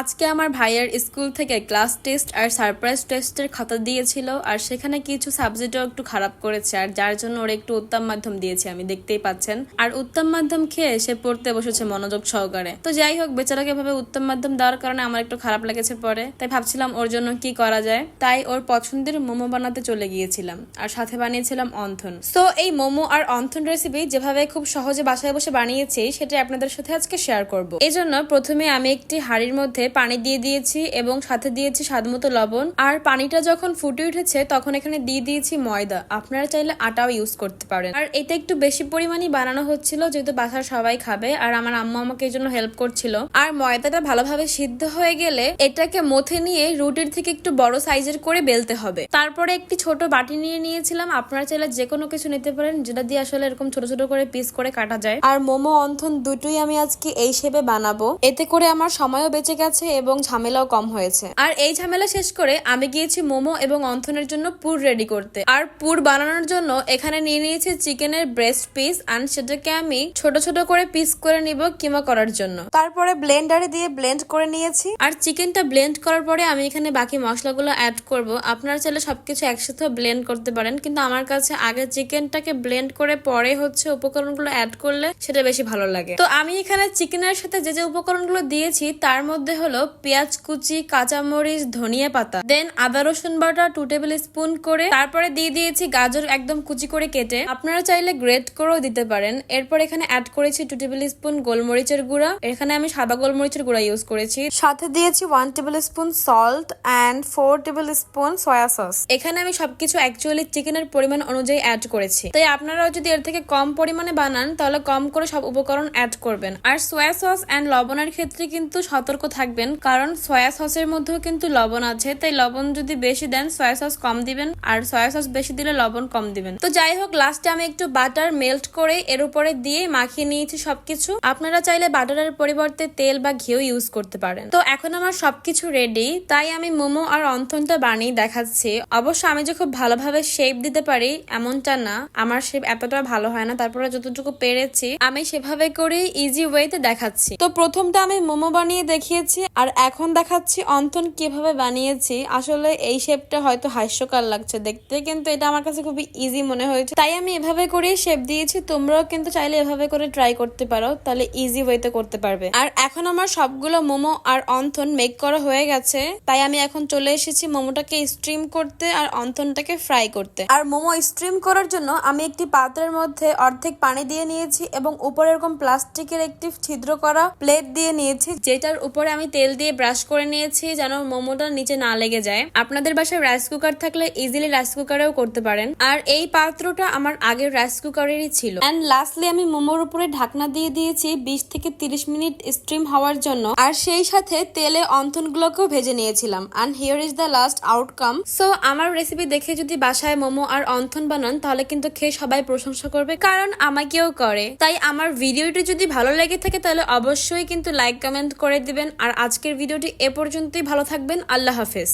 আজকে আমার ভাইয়ের স্কুল থেকে ক্লাস টেস্ট আর সারপ্রাইজ টেস্টের খাতা দিয়েছিল আর সেখানে কিছু সাবজেক্টও একটু খারাপ করেছে আর যার জন্য ওরা একটু উত্তম মাধ্যম দিয়েছে, আমি দেখতেই পাচ্ছেন। আর উত্তম মাধ্যম খেয়ে সে পড়তে বসেছে মনোযোগ সহকারে। তো যাই হোক, বেচারাকে ভাবে উত্তম মাধ্যম দেওয়ার কারণে আমার একটু খারাপ লেগেছে পরে। তাই ভাবছিলাম ওর জন্য কি করা যায়। তাই ওর পছন্দের মোমো বানাতে চলে গিয়েছিলাম আর সাথে বানিয়েছিলাম অন্থন। সো এই মোমো আর অন্থন রেসিপি যেভাবে খুব সহজে বাসায় বসে বানিয়েছি সেটা আপনাদের সাথে আজকে শেয়ার করব। এই জন্য প্রথমে আমি একটি হাঁড়ির মধ্যে পানি দিয়ে দিয়েছি এবং সাথে দিয়েছি স্বাদমতো লবণ। আর পানিটা যখন ফুটে উঠেছে, তখন এখানে দিয়ে দিয়েছি ময়দা। আপনারা চাইলে আটাও ইউজ করতে পারেন। আর এটা একটু বেশি পরিমাণে বানানো হচ্ছিল, যেহেতু বাসার সবাই খাবে, আর আমার আম্মা আমাকে এই জন্য হেল্প করছিল। আর ময়দাটা ভালোভাবে সিদ্ধ হয়ে গেলে এটাকে মথে নিয়ে রুটির থেকে একটু বড় সাইজের করে বেলতে হবে। তারপরে একটি ছোট বাটি নিয়ে নিয়েছিলাম। আপনারা চাইলে যে কোনো কিছু নিতে পারেন, যেটা দিয়ে আসলে এরকম ছোট ছোট করে পিস করে কাটা যায়। আর মোমো অন্থন দুটোই আমি আজকে এই শেপে বানাবো। এতে করে আমার সময়ও বেঁচে গেছে। এবং ঝামেলাও কম হয়েছে। আর এই ঝামেলা শেষ করে আমি গিয়েছি মোমো এবং অন্থনের জন্য পুর রেডি করতে। আর পুর বানানোর জন্য এখানে নিয়ে নিয়েছি চিকেনের ব্রেস্ট পিস অ্যান্ড সেটাকে আমি ছোট ছোট করে পিস করে নিব কিমা করার জন্য। তারপরে ব্লেন্ডারে দিয়ে ব্লেন্ড করে নিয়েছি। আর চিকেনটা ব্লেন্ড করার পরে আমি এখানে বাকি মশলাগুলো অ্যাড করব। আপনারা চাইলে সবকিছু একসাথে ব্লেন্ড করতে পারেন কিন্তু আমার কাছে আগে চিকেনটাকে ব্লেন্ড করে পরে হচ্ছে উপকরণগুলো অ্যাড করলে সেটা বেশি ভালো লাগে। তো আমি এখানে চিকেনের সাথে যে যে উপকরণগুলো দিয়েছি তার মধ্যে হলো পেঁয়াজ, কুচি, কাঁচামরিচ, ধনিয়া পাতা। দেন আদা, রসুন বাটা টু টেবিল স্পুন করে তারপরে দিয়ে দিয়েছি গাজর একদম কুচি করে কেটে। আপনারা চাইলে গ্রেট করেও দিতে পারেন। এরপর এখানে অ্যাড করেছি টু টেবিল স্পুন গোলমরিচের গুঁড়া। এখানে আমি সাদা গোলমরিচের গুঁড়া ইউজ করেছি। সাথে দিয়েছি one tablespoon salt and four tablespoon soya sauce এখানে আমি সবকিছু অ্যাকচুয়ালি চিকেনের পরিমাণ অনুযায়ী অ্যাড করেছি। তাই আপনারাও যদি এর থেকে কম পরিমাণে বানান, তাহলে কম করে সব উপকরণ অ্যাড করবেন। আর সয়া সস অ্যান্ড লবণের ক্ষেত্রে কিন্তু সতর্ক থাকবেন কারণ সয়া সসের মধ্যেও কিন্তু লবণ আছে। তাই লবণ যদি বেশি দেন সয়া সস কম দিবেন, আর সয়া সস বেশি দিলে লবণ কম দিবেন। তো যাই হোক লাস্টে আমি একটু বাটার মেল্ট করে এর উপরে দিয়ে মাখিয়ে নিয়েছি সবকিছু। আপনারা চাইলে বাটারের পরিবর্তে তেল বা ঘিও ইউজ করতে পারেন। তো এখন আমার সবকিছু রেডি তাই আমি মোমো আর অন্থনটা বানিয়ে দেখাচ্ছি। অবশ্য আমি যে খুব ভালোভাবে শেপ দিতে পারি, এমনটা না। আমার শেপ এতটা ভালো হয় না, তারপরে যতটুকু পেরেছি, আমি সেভাবে করে ইজি ওয়েতে দেখাচ্ছি। তো প্রথমটা আমি মোমো বানিয়ে দেখিয়েছি। আর এখন দেখাচ্ছি অন্থন কীভাবে বানিয়েছি। আসলে এই শেপটা হয়তো হাস্যকর লাগছে দেখতে, কিন্তু এটা আমার কাছে খুবই ইজি মনে হয়েছে। তাই আমি এভাবে করে শেপ দিয়েছি, তোমরাও কিন্তু চাইলে এভাবে করে ট্রাই করতে পারো, তাহলে ইজি ওয়েতে করতে পারবে। আর এখন আমার সবগুলো মোমো আর অন্থন মেক করা হয়ে গেছে, তাই আমি এখন চলে এসেছি মোমোটাকে স্ট্রিম করতে আর অন্থনটাকে ফ্রাই করতে। আর মোমো স্ট্রিম করার জন্য আমি একটি পাত্রের মধ্যে অর্ধেক পানি দিয়ে নিয়েছি এবং উপরে এরকম প্লাস্টিকের একটি ছিদ্র করা প্লেট দিয়ে নিয়েছি, যেটার উপরে আমি তেল দিয়ে ব্রাশ করে নিয়েছি যেন মোমোটা নিচে না লেগে যায়। আপনাদের বাসায় রাইস কুকার থাকলে ইজিলি রাইস কুকারেও করতে পারেন। আর এই পাত্রটা আমার আগের রাইস কুকারেরই ছিল। এন্ড লাস্টলি আমি মোমোর উপরে ঢাকনা দিয়ে দিয়েছি বিশ থেকে তিরিশ মিনিট স্ট্রিম হওয়ার জন্য। আর সেই সাথে তেলে অন্থনগুলোকেও ভেজে নিয়েছিলাম। And here is the last outcome so আমার রেসিপি দেখে যদি বাসায় মোমো আর অন্থন বানান, তাহলে কিন্তু খেয়ে সবাই প্রশংসা করবে, কারণ আমাকেও করে। তাই আমার ভিডিওটি যদি ভালো লেগে থাকে, তাহলে অবশ্যই কিন্তু লাইক কমেন্ট করে দিবেন। আর আজকের ভিডিওটি এ পর্যন্তই। ভালো থাকবেন। আল্লাহ হাফেজ।